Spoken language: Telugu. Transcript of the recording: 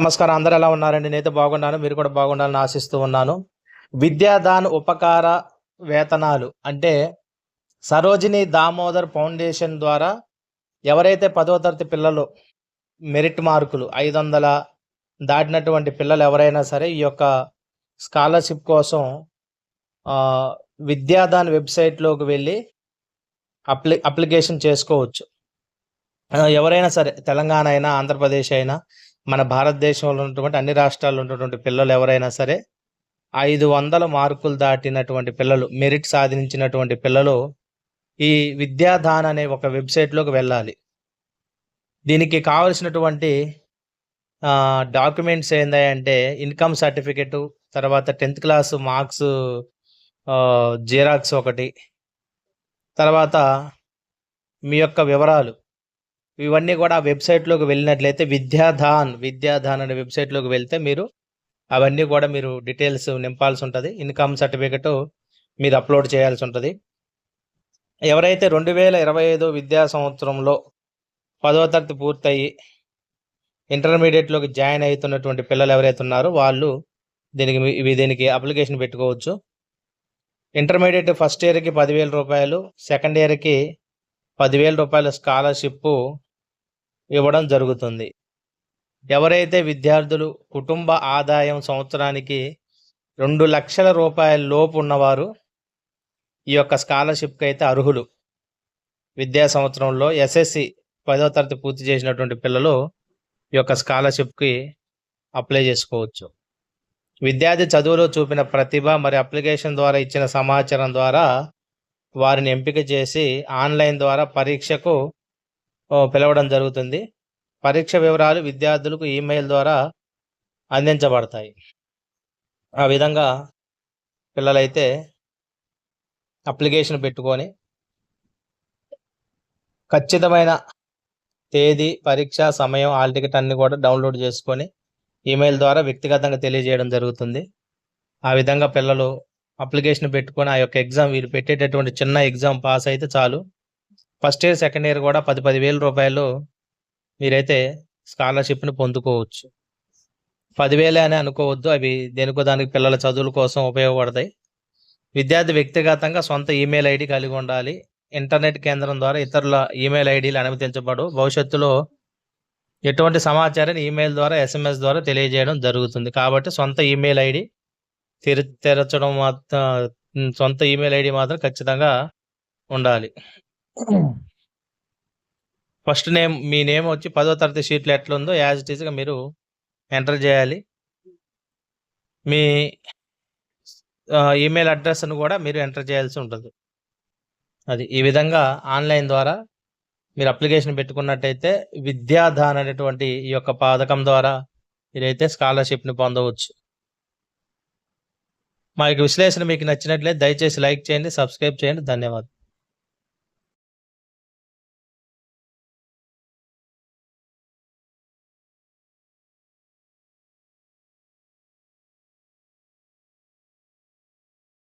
నమస్కారం. అందరు ఎలా ఉన్నారండి? నేనైతే బాగున్నాను. మీరు కూడా బాగుండాలని ఆశిస్తూ ఉన్నాను. విద్యాదాన్ ఉపకార వేతనాలు అంటే సరోజిని దామోదర్ ఫౌండేషన్ ద్వారా ఎవరైతే పదో తరగతి పిల్లలు మెరిట్ మార్కులు ఐదు వందల దాటినటువంటి పిల్లలు ఎవరైనా సరే ఈ యొక్క స్కాలర్షిప్ కోసం విద్యాదాన్ వెబ్సైట్లోకి వెళ్ళి అప్లి అప్లికేషన్ చేసుకోవచ్చు. ఎవరైనా సరే తెలంగాణ అయినా ఆంధ్రప్రదేశ్ అయినా మన భారతదేశంలో ఉన్నటువంటి అన్ని రాష్ట్రాల్లో ఉన్నటువంటి పిల్లలు ఎవరైనా సరే ఐదు వందల మార్కులు దాటినటువంటి పిల్లలు మెరిట్ సాధించినటువంటి పిల్లలు ఈ విద్యాదాన్ అనే ఒక వెబ్సైట్లోకి వెళ్ళాలి. దీనికి కావలసినటువంటి డాక్యుమెంట్స్ ఏంటంటే ఇన్కమ్ సర్టిఫికెట్ తర్వాత టెన్త్ క్లాస్ మార్క్స్ జిరాక్స్ ఒకటి తర్వాత మీ యొక్క వివరాలు. ఇవన్నీ కూడా ఆ వెబ్సైట్లోకి వెళ్ళినట్లయితే విద్యాధాన్ విద్యాధాన్ అనే వెబ్సైట్లోకి వెళ్తే మీరు అవన్నీ కూడా మీరు డీటెయిల్స్ నింపాల్సి ఉంటుంది. ఇన్కమ్ సర్టిఫికెట్ మీరు అప్లోడ్ చేయాల్సి ఉంటుంది. ఎవరైతే రెండు వేల ఇరవై ఐదు విద్యా సంవత్సరంలో పదవ తరగతి పూర్తయి ఇంటర్మీడియట్లోకి జాయిన్ అవుతున్నటువంటి పిల్లలు ఎవరైతే ఉన్నారో వాళ్ళు దీనికి ఇవి దీనికి అప్లికేషన్ పెట్టుకోవచ్చు. ఇంటర్మీడియట్ ఫస్ట్ ఇయర్కి పదివేల రూపాయలు సెకండ్ ఇయర్కి పదివేల రూపాయల స్కాలర్షిప్ ఇవ్వడం జరుగుతుంది. ఎవరైతే విద్యార్థులు కుటుంబ ఆదాయం సంవత్సరానికి రెండు లక్షల రూపాయల లోపు ఉన్నవారు ఈ యొక్క స్కాలర్షిప్కి అయితే అర్హులు. విద్యా సంవత్సరంలో ఎస్ఎస్సి పదో తరగతి పూర్తి చేసినటువంటి పిల్లలు ఈ యొక్క స్కాలర్షిప్కి అప్లై చేసుకోవచ్చు. విద్యార్థి చదువులో చూపిన ప్రతిభ మరి అప్లికేషన్ ద్వారా ఇచ్చిన సమాచారం ద్వారా వారిని ఎంపిక చేసి ఆన్లైన్ ద్వారా పరీక్షకు పిలవడం జరుగుతుంది. పరీక్ష వివరాలు విద్యార్థులకు ఈమెయిల్ ద్వారా అందించబడతాయి. ఆ విధంగా పిల్లలైతే అప్లికేషన్ పెట్టుకొని ఖచ్చితమైన తేదీ పరీక్ష సమయం హాల్ టికెట్ అన్ని కూడా డౌన్లోడ్ చేసుకొని ఈమెయిల్ ద్వారా వ్యక్తిగతంగా తెలియజేయడం జరుగుతుంది. ఆ విధంగా పిల్లలు అప్లికేషన్ పెట్టుకొని ఆ యొక్క ఎగ్జామ్ వీరు పెట్టేటటువంటి చిన్న ఎగ్జామ్ పాస్ అయితే చాలు. ఫస్ట్ ఇయర్ సెకండ్ ఇయర్ కూడా పది పదివేల రూపాయలు మీరైతే స్కాలర్షిప్ని పొందుకోవచ్చు. పదివేలే అని అనుకోవద్దు. అవి దేనికో దానికి పిల్లల చదువుల కోసం ఉపయోగపడతాయి. విద్యార్థి వ్యక్తిగతంగా సొంత ఈమెయిల్ ఐడి కలిగి ఉండాలి. ఇంటర్నెట్ కేంద్రం ద్వారా ఇతరుల ఈమెయిల్ ఐడీలు అనుమతించబడు భవిష్యత్తులో ఎటువంటి సమాచారాన్ని ఈమెయిల్ ద్వారా ఎస్ఎంఎస్ ద్వారా తెలియజేయడం జరుగుతుంది. కాబట్టి సొంత ఈమెయిల్ ఐడి తెర తెరచడం మాత్రం సొంత ఈమెయిల్ ఐడి మాత్రం ఖచ్చితంగా ఉండాలి. ఫస్ట్ నేమ్ మీ నేమ్ వచ్చి పదో తరగతి షీట్లో ఎట్లుందో ఉందో యాజ్ ఇట్ ఈస్గా మీరు ఎంటర్ చేయాలి. మీ ఈమెయిల్ అడ్రస్ను కూడా మీరు ఎంటర్ చేయాల్సి ఉంటుంది. అది ఈ విధంగా ఆన్లైన్ ద్వారా మీరు అప్లికేషన్ పెట్టుకున్నట్టయితే విద్యాధాన్ అనేటువంటి ఈ యొక్క పథకం ద్వారా మీరైతే స్కాలర్షిప్ని పొందవచ్చు. మా యొక్క విశ్లేషణ మీకు నచ్చినట్లయితే దయచేసి లైక్ చేయండి సబ్స్క్రైబ్ చేయండి. ధన్యవాదాలు.